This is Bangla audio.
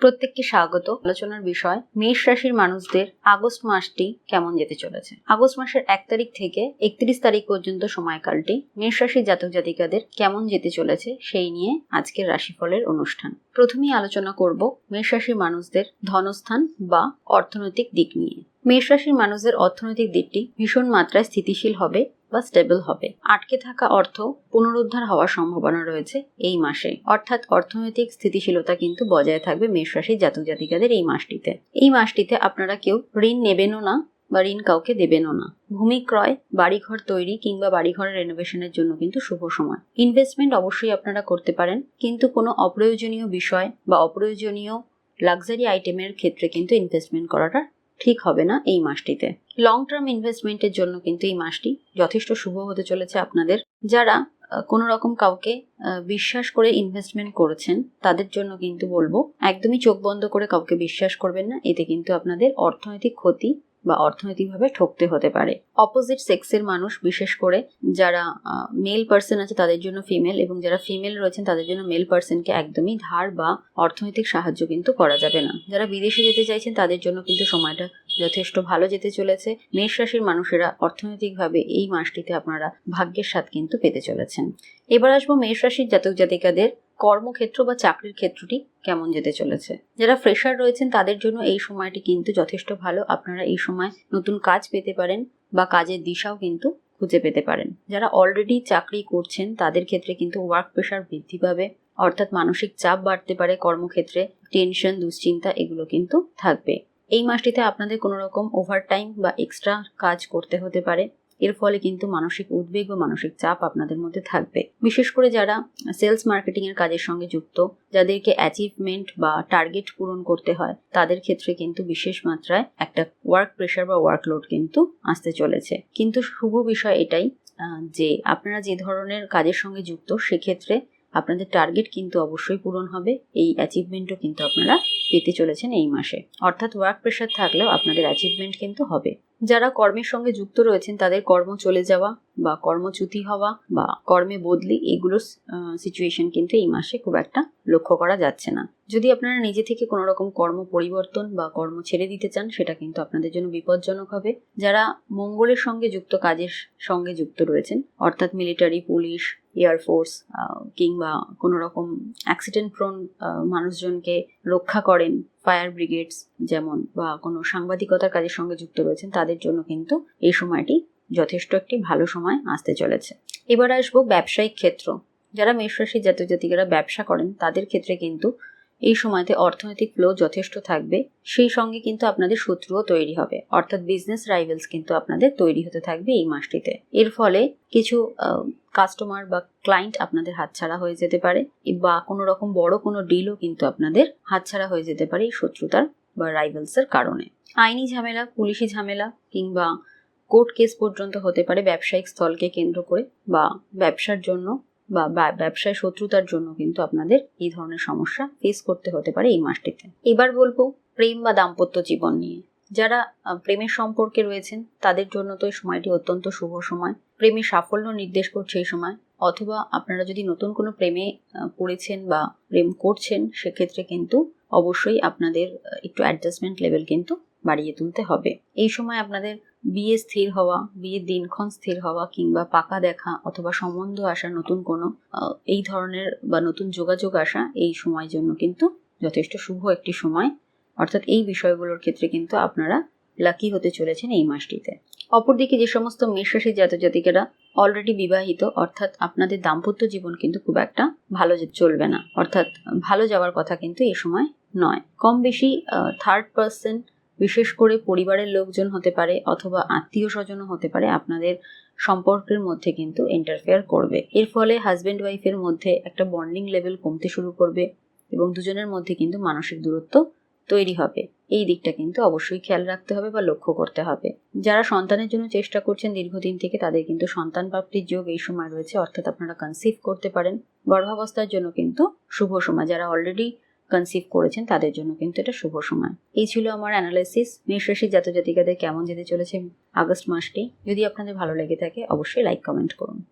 প্রত্যেককে স্বাগত। আলোচনার বিষয়, মেষ রাশির মানুষদের আগস্ট মাসটি কেমন যেতে চলেছে? আগস্ট মাসের এক তারিখ থেকে একত্রিশ তারিখ পর্যন্ত সময়কালটি মেষ রাশির জাতক জাতিকাদের কেমন যেতে চলেছে সেই নিয়ে আজকের রাশিফলের অনুষ্ঠান। প্রথমেই আলোচনা করব মেষ রাশির মানুষদের ধনস্থান বা অর্থনৈতিক দিক নিয়ে। মেষ রাশির মানুষদের অর্থনৈতিক দিকটি ভীষণ মাত্রায় স্থিতিশীল হবে বা স্টেবল হবে। আটকে থাকা অর্থ পুনরুদ্ধার হওয়ার সম্ভাবনা রয়েছে এই মাসে। অর্থাৎ অর্থনৈতিক স্থিতিশীলতা কিন্তু বজায় থাকবে মেষ রাশির জাতক জাতিকাদের এই মাসটিতে। এই মাসটিতে আপনারা কেউ ঋণ নেবেনও না বা ঋণ কাউকে দেবেনও না। ভূমি ক্রয়, বাড়িঘর তৈরি কিংবা বাড়িঘরের রেনোভেশনের জন্য কিন্তু শুভ সময়। ইনভেস্টমেন্ট অবশ্যই আপনারা করতে পারেন, কিন্তু কোনো অপ্রয়োজনীয় বিষয় বা অপ্রয়োজনীয় লাক্সারি আইটেমের ক্ষেত্রে কিন্তু ইনভেস্টমেন্ট করাটা ঠিক হবে না এই মাসটিতে। লং টার্ম ইনভেস্টমেন্টের জন্য কিন্তু এই মাসটি যথেষ্ট শুভ হতে চলেছে আপনাদের। যারা কোনো রকম কাউকে বিশ্বাস করে ইনভেস্টমেন্ট করেছেন, তাদের জন্য কিন্তু বলব, একদমই চোখ বন্ধ করে কাউকে বিশ্বাস করবেন না। এতে কিন্তু আপনাদের অর্থনৈতিক ক্ষতি বা অর্থনৈতিকভাবে ঠকতে হতে পারে। অপোজিট সেক্সের মানুষ, বিশেষ করে যারা মেল পার্সন আছে তাদের জন্য ফিমেল এবং যারা ফিমেল রয়েছেন তাদের জন্য মেল পার্সনকে একদমই ধার বা অর্থনৈতিক সাহায্য কিন্তু করা যাবে না। যারা বিদেশে যেতে চাইছেন তাদের জন্য কিন্তু সময়টা যথেষ্ট ভালো যেতে চলেছে। মেষ রাশির মানুষেরা অর্থনৈতিকভাবে এই মাসটিতে আপনারা ভাগ্যের স্বাদ কিন্তু পেতে চলেছেন। এবার আসব মেষ রাশির জাতক জাতিকাদের কর্মক্ষেত্র বা চাকরির ক্ষেত্রটি কেমন যেতে চলেছে? যারা ফ্রেশার রয়েছেন, তাদের জন্য এই সময়টি কিন্তু যথেষ্ট ভালো। আপনারা এই সময় নতুন কাজ পেতে পারেন বা কাজের দিশাও কিন্তু খুঁজে পেতে পারেন। যারা অলরেডি চাকরি করছেন, তাদের ক্ষেত্রে কিন্তু ওয়ার্ক প্রেশার বৃদ্ধি পাবে। অর্থাৎ মানসিক চাপ বাড়তে পারে কর্মক্ষেত্রে টেনশন দুশ্চিন্তা এগুলো কিন্তু থাকবে। এই মাসটিতে আপনাদের কোনো রকম ওভারটাইম বা এক্সট্রা কাজ করতে হতে পারে। এর ফলে কিন্তু মানসিক উদ্বেগ ও মানসিক চাপ আপনাদের মধ্যে থাকবে। বিশেষ করে যারা সেলস মার্কেটিং এর কাজের সঙ্গে যুক্ত, যাদেরকে অ্যাচিভমেন্ট বা টার্গেট পূরণ করতে হয়, তাদের ক্ষেত্রে কিন্তু বিশেষ মাত্রায় একটা ওয়ার্ক প্রেশার বা ওয়ার্কলোড কিন্তু আসতে চলেছে। কিন্তু শুভ বিষয় এটাই যে আপনারা যে ধরনের কাজের সঙ্গে যুক্ত, সেক্ষেত্রে আপনাদের টার্গেট কিন্তু অবশ্যই পূরণ হবে। এই অ্যাচিভমেন্টও কিন্তু আপনারা পেতে চলেছেন এই মাসে। অর্থাৎ ওয়ার্ক প্রেশার থাকলেও আপনাদের অ্যাচিভমেন্ট কিন্তু হবে। যারা কর্মের সঙ্গে যুক্ত রয়েছেন, তাদের কর্ম চলে যাওয়া বা কর্মচ্যুতি হওয়া বা কর্মে বদলি এগুলো সিচুয়েশন কিন্তু এই মাসে খুব একটা লক্ষ্য করা যাচ্ছে না। যদি আপনারা নিজে থেকে কোনো রকম কর্ম পরিবর্তন বা কর্ম ছেড়ে দিতে চান, সেটা কিন্তু আপনাদের জন্য বিপজ্জনক হবে। যারা মঙ্গলের সঙ্গে যুক্ত, কাজের সঙ্গে যুক্ত রয়েছেন, অর্থাৎ মিলিটারি পুলিশ এয়ারফোর্স কিংবা কোনো রকম অ্যাক্সিডেন্ট প্রোন মানুষজনকে রক্ষা করেন ফায়ার ব্রিগেডস যেমন বা কোনো সাংবাদিকতার কাজের সঙ্গে যুক্ত রয়েছেন, তাদের জন্য কিন্তু এই সময়টি যথেষ্ট একটি ভালো সময় আসতে চলেছে। এবার আসব ব্যবসায়িক ক্ষেত্র। যারা মেষরাশির জাতীয় জাতিকারা ব্যবসা করেন, তাদের ক্ষেত্রে কিন্তু এই সময়তে অর্থনৈতিক ফ্লো যথেষ্ট থাকবে, সেই সঙ্গে কিন্তু আপনাদের শত্রুও তৈরি হবে। অর্থাৎ বিজনেস রাইভেলস কিন্তু আপনাদের তৈরি হতে থাকবে এই মাসটিতে। এর ফলে কিছু কাস্টমার বা ক্লায়েন্ট আপনাদের হাতছাড়া হয়ে যেতে পারে বা কোনো রকম বড় কোনো ডিলও কিন্তু আপনাদের হাতছাড়া হয়ে যেতে পারে এই শত্রুতার বা রাইভেলসের কারণে। আইনি ঝামেলা, পুলিশি ঝামেলা কিংবা কোর্ট কেস পর্যন্ত হতে পারে ব্যবসায়িক স্থলকে কেন্দ্র করে বা ব্যবসার জন্য বা ব্যবসায় শত্রুতার জন্য কিন্তু আপনাদের এই ধরনের সমস্যা ফেস করতে হতে পারে এই মাসটিতে। এবার বলব প্রেম বা দাম্পত্য জীবন নিয়ে। যারা প্রেমের সম্পর্কে রয়েছেন, তাদের জন্য তো এই সময়টি অত্যন্ত শুভ সময়। প্রেমে সাফল্য নির্দেশ করছে এই সময়। অথবা আপনারা যদি নতুন কোনো প্রেমে পড়েছেন বা প্রেম করছেন, সেক্ষেত্রে কিন্তু অবশ্যই আপনাদের একটু অ্যাডজাস্টমেন্ট লেভেল কিন্তু বাড়িয়ে তুলতে হবে। এই সময় আপনাদের বিয়ে স্থির হওয়া, বিয়ের দিনক্ষণ স্থির হওয়া কিংবা পাকা দেখা অথবা সম্বন্ধ আসা, নতুন কোনো এই ধরনের বা নতুন যোগাযোগ আসা, এই সময়ের জন্য কিন্তু যথেষ্ট শুভ একটি সময়। অর্থাৎ এই বিষয়গুলোর ক্ষেত্রে কিন্তু আপনারা লাকি হতে চলেছেন এই মাসটিতে। অপরদিকে যে সমস্ত মেষরাশি জাতজাতিকেরা অলরেডি বিবাহিত, অর্থাৎ আপনাদের দাম্পত্য জীবন কিন্তু খুব একটা ভালো চলবে না। অর্থাৎ ভালো যাওয়ার কথা কিন্তু এই সময় নয়। কম বেশি থার্ড পার্সন বিশেষ করে পরিবারের লোকজন হতে পারে অথবা আত্মীয় স্বজনও হতে পারে, আপনাদের সম্পর্কের মধ্যে কিন্তু ইন্টারফেয়ার করবে। এর ফলে হাজব্যান্ড ওয়াইফের মধ্যে একটা বন্ডিং লেভেল কমতে শুরু করবে এবং দুজনের মধ্যে কিন্তু মানসিক দূরত্ব তৈরি হবে। এই দিকটা কিন্তু অবশ্যই খেয়াল রাখতে হবে বা লক্ষ্য করতে হবে। যারা সন্তানের জন্য চেষ্টা করছেন দীর্ঘদিন থেকে, তাদের কিন্তু সন্তান প্রাপ্তির যোগ এই সময় রয়েছে, অর্থাৎ আপনারা কনসিভ করতে পারেন। গর্ভাবস্থার জন্য কিন্তু শুভ সময়। যারা অলরেডি কনসিভ করেছেন, তাদের জন্য কিন্তু এটা শুভ সময়। এই ছিল আমার অ্যানালাইসিস মেষরাশি জাতজাতিকাদের কেমন যেতে চলেছে আগস্ট মাসটি। যদি আপনাদের ভালো লেগে থাকে, অবশ্যই লাইক কমেন্ট করুন।